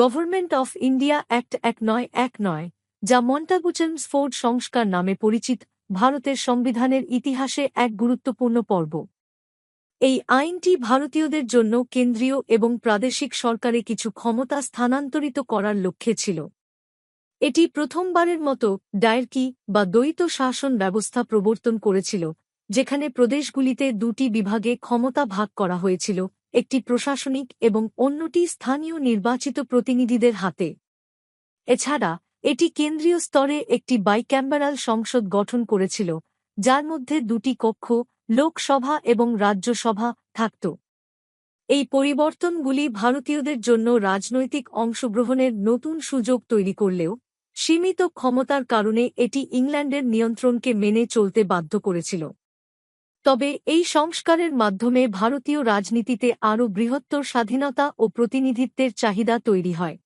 Government of India act এক নয় এক নয়, যা মন্টাগুচেন্স ফোর্ড সংস্কার নামে পরিচিত, ভারতের সংবিধানের ইতিহাসে এক গুরুত্বপূর্ণ পর্ব। এই আইনটি ভারতীয়দের জন্য কেন্দ্রীয় এবং প্রাদেশিক সরকারে কিছু ক্ষমতা স্থানান্তরিত করার লক্ষ্যে ছিল। এটি প্রথমবারের মতো ডায়েরকি বা দ্বৈত শাসন ব্যবস্থা প্রবর্তন করেছিল, যেখানে প্রদেশগুলিতে দুটি বিভাগে ক্ষমতা ভাগ করা হয়েছিল একটি প্রশাসনিক এবং অন্যটি স্থানীয় নির্বাচিত প্রতিনিধিদের হাতে। এছাড়া, এটি কেন্দ্রীয় স্তরে একটি বাইক্যাম্বারাল সংসদ গঠন করেছিল, যার মধ্যে দুটি কক্ষ, লোকসভা এবং রাজ্যসভা থাকত। এই পরিবর্তনগুলি ভারতীয়দের জন্য রাজনৈতিক অংশগ্রহণের নতুন সুযোগ তৈরি করলেও, সীমিত ক্ষমতার কারণে এটি ইংল্যান্ডের নিয়ন্ত্রণকে মেনে চলতে বাধ্য করেছিল। তবে এই সংস্কারের মাধ্যমে ভারতীয় রাজনীতিতে আরও বৃহত্তর স্বাধীনতা ও প্রতিনিধিত্বের চাহিদা তৈরি হয়।